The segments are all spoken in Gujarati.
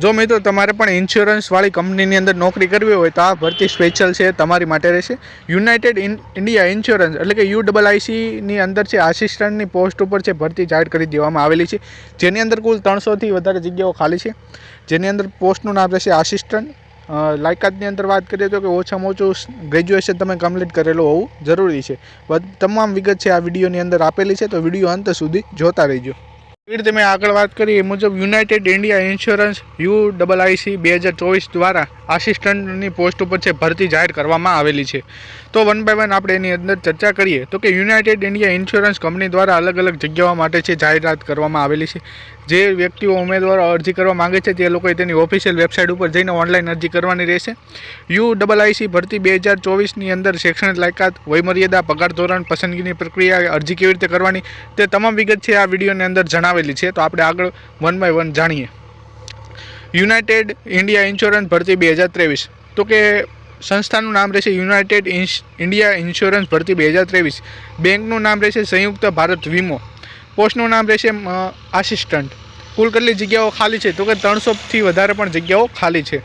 જો મિત્રો, તમારે પણ ઇન્સ્યોરન્સવાળી કંપનીની અંદર નોકરી કરવી હોય તો આ ભરતી સ્પેશિયલ છે, તમારી માટે રહેશે. યુનાઇટેડ ઇન ઇન્ડિયા ઇન્સ્યોરન્સ એટલે કે યુ ડબલ આઈસીની અંદર છે આસિસ્ટન્ટની પોસ્ટ ઉપર છે, ભરતી જાહેર કરી દેવામાં આવેલી છે. જેની અંદર કુલ ત્રણસોથી વધારે જગ્યાઓ ખાલી છે. જેની અંદર પોસ્ટનું નામ રહેશે આસિસ્ટન્ટ લાયકાતની અંદર વાત કરીએ તો કે ઓછામાં ઓછું ગ્રેજ્યુએશન તમે કમ્પ્લીટ કરેલું હોવું જરૂરી છે. તમામ વિગત છે, આ વિડીયોની અંદર આપેલી છે, તો વીડિયો અંત સુધી જોતા રહેજો. રીતે મેં આગળ વાત કરી, એ મુજબ United India Insurance U double I C બે હજાર ચોવીસ દ્વારા આસિસ્ટન્ટની પોસ્ટ ઉપર છે, ભરતી જાહેર કરવામાં આવેલી છે. તો વન બાય વન આપણે એની અંદર ચર્ચા કરીએ, તો કે યુનાઇટેડ ઇન્ડિયા ઇન્સ્યોરન્સ કંપની દ્વારા અલગ અલગ જગ્યાઓ માટે છે, જાહેરાત કરવામાં આવેલી છે. જે વ્યક્તિઓ ઉમેદવારો અરજી કરવા માંગે છે, તે લોકોએ તેની ઓફિશિયલ વેબસાઇટ ઉપર જઈને ઓનલાઈન અરજી કરવાની રહેશે. યુ ડબલ આઈસી ભરતી બે હજાર ચોવીસની અંદર શૈક્ષણિક લાયકાત, વયમર્યાદા, પગાર ધોરણ, પસંદગીની પ્રક્રિયા, અરજી કેવી રીતે કરવાની, તે તમામ વિગત છે, આ વિડીયોની અંદર જણાવેલી છે, તો આપણે આગળ વન બાય વન જાણીએ. યુનાઇટેડ ઇન્ડિયા ઇન્સ્યોરન્સ ભરતી બે હજાર ત્રેવીસ. તો કે સંસ્થાનું નામ રહેશે યુનાઇટેડ ઇન્ડિયા ઇન્સ્યોરન્સ ભરતી બે હજાર ત્રેવીસ. બેંકનું નામ રહેશે સંયુક્ત ભારત વીમો. પોસ્ટનું નામ રહેશે આસિસ્ટન્ટ. કુલ કેટલી જગ્યાઓ ખાલી છે? તો કે ત્રણસોથી વધારે પણ જગ્યાઓ ખાલી છે.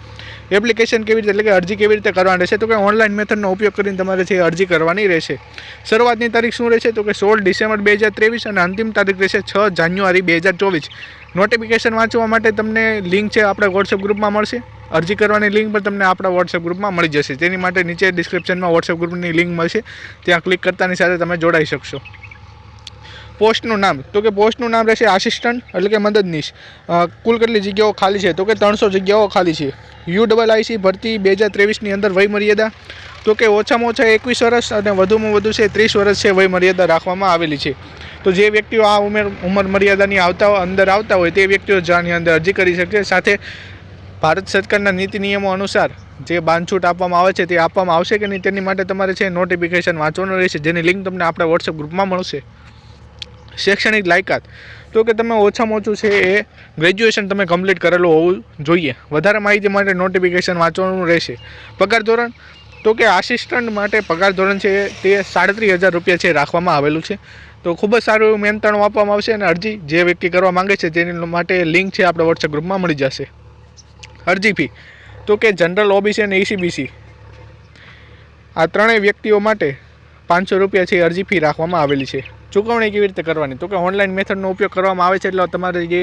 એપ્લિકેશન કેવી રીતે, એટલે કે અરજી કેવી રીતે કરવાની રહેશે? તો કે ઓનલાઈન મેથડનો ઉપયોગ કરીને તમારે જે અરજી કરવાની રહેશે. શરૂઆતની તારીખ શું રહેશે? તો કે સોળ ડિસેમ્બર બે હજાર ત્રેવીસ અને અંતિમ તારીખ રહેશે છ જાન્યુઆરી બે હજાર ચોવીસ. નોટિફિકેશન વાંચવા માટે તમને લિંક છે આપણા વોટ્સએપ ગ્રુપમાં મળશે. અરજી કરવાની લિંક પણ તમને આપણા વોટ્સએપ ગ્રુપમાં મળી જશે. તેની માટે નીચે ડિસ્ક્રિપ્શનમાં વોટ્સએપ ગ્રુપની લિંક મળશે. ત્યાં ક્લિક કરતાની સાથે તમે જોડાઈ શકશો. પોસ્ટનું નામ. તો કે પોસ્ટનું નામ રહેશે આસિસ્ટન્ટ એટલે કે મદદનીશ. કુલ કેટલી જગ્યાઓ ખાલી છે? તો કે ત્રણસો જગ્યાઓ ખાલી છે. યુ ડબલ આઈસી ભરતી બે હજાર ત્રેવીસની અંદર વયમર્યાદા. તો કે ઓછામાં ઓછા એકવીસ વર્ષ અને વધુમાં વધુ છે ત્રીસ વર્ષ છે વયમર્યાદા રાખવામાં આવેલી છે. તો જે વ્યક્તિઓ આ ઉંમર ઉંમર મર્યાદાની આવતા અંદર આવતા હોય તે વ્યક્તિઓ જાની અંદર અરજી કરી શકે સાથે ભારત સરકારના નીતિ નિયમો અનુસાર જે બાંધછૂટ આપવામાં આવે છે તે આપવામાં આવશે કે નહીં તેની માટે તમારે છે નોટિફિકેશન વાંચવાનું રહેશે. જેની લિંક તમને આપણા વોટ્સએપ ગ્રુપમાં મળશે. શૈક્ષણિક લાયકાત. તો કે તમે ઓછામાં ઓછું છે એ ગ્રેજ્યુએશન તમે કમ્પ્લીટ કરેલું હોવું જોઈએ. વધારે માહિતી માટે નોટિફિકેશન વાંચવાનું રહેશે. પગાર ધોરણ, તો કે આસિસ્ટન્ટ માટે પગાર ધોરણ છે તે સાડત્રીસ હજાર રૂપિયા છે રાખવામાં આવેલું છે. તો ખૂબ જ સારું એવું મહેનતાણું આપવામાં આવશે અને અરજી જે વ્યક્તિ કરવા માંગે છે તેની માટે લિંક છે આપણા વોટ્સએપ ગ્રુપમાં મળી જશે. અરજી ફી તો કે જનરલ ઓબીસી અને એસીબીસી આ ત્રણેય વ્યક્તિઓ માટે પાંચસો રૂપિયા છે અરજી ફી રાખવામાં આવેલી છે. ચૂકવણી કેવી રીતે કરવાની? તો કે ઓનલાઈન મેથડનો ઉપયોગ કરવામાં આવે છે એટલે તમારે જે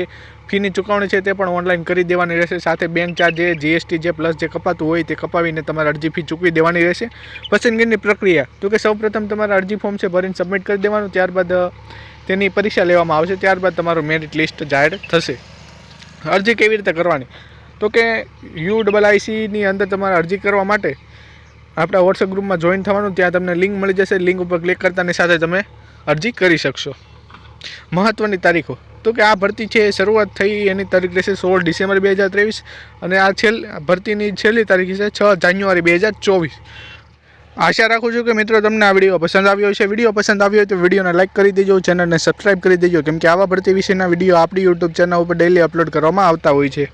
ફીની ચૂકવણી છે તે પણ ઓનલાઈન કરી દેવાની રહેશે. સાથે બેંક ચાર્જ જે જીએસટી જે પ્લસ જે કપાતું હોય તે કપાવીને તમારે અરજી ફી ચૂકવી દેવાની રહેશે. પસંદગીની પ્રક્રિયા. તો કે સૌપ્રથમ તમારે અરજી ફોર્મ છે ભરીને સબમિટ કરી દેવાનું. ત્યારબાદ તેની પરીક્ષા લેવામાં આવશે. ત્યારબાદ તમારું મેરિટ લિસ્ટ જાહેર થશે. અરજી કેવી રીતે કરવાની? તો કે યુ ડબલ આઈસીની અંદર તમારે અરજી કરવા માટે આપણા વોટ્સએપ ગ્રુપમાં જોઈન થવાનું. ત્યાં તમને લિંક મળી જશે. લિંક ઉપર ક્લિક કરતાની સાથે તમે અરજી કરી શકશો. મહત્ત્વની તારીખો. તો કે આ ભરતી છે એ શરૂઆત થઈ એની તારીખ રહેશે સોળ ડિસેમ્બર બે હજાર ત્રેવીસ અને આ છેલ્લ ભરતીની છેલ્લી તારીખ છે છ જાન્યુઆરી બે હજાર ચોવીસ. આશા રાખું છું કે મિત્રો તમને આ વીડિયો પસંદ આવ્યો છે વીડિયો પસંદ આવ્યો હોય તો વિડીયોને લાઇક કરી દેજો, ચેનલને સબસ્ક્રાઇબ કરી દેજો. કેમ કે આવા ભરતી વિશેના વીડિયો આપણી યુટ્યુબ ચેનલ ઉપર ડેલી અપલોડ કરવામાં આવતા હોય છે.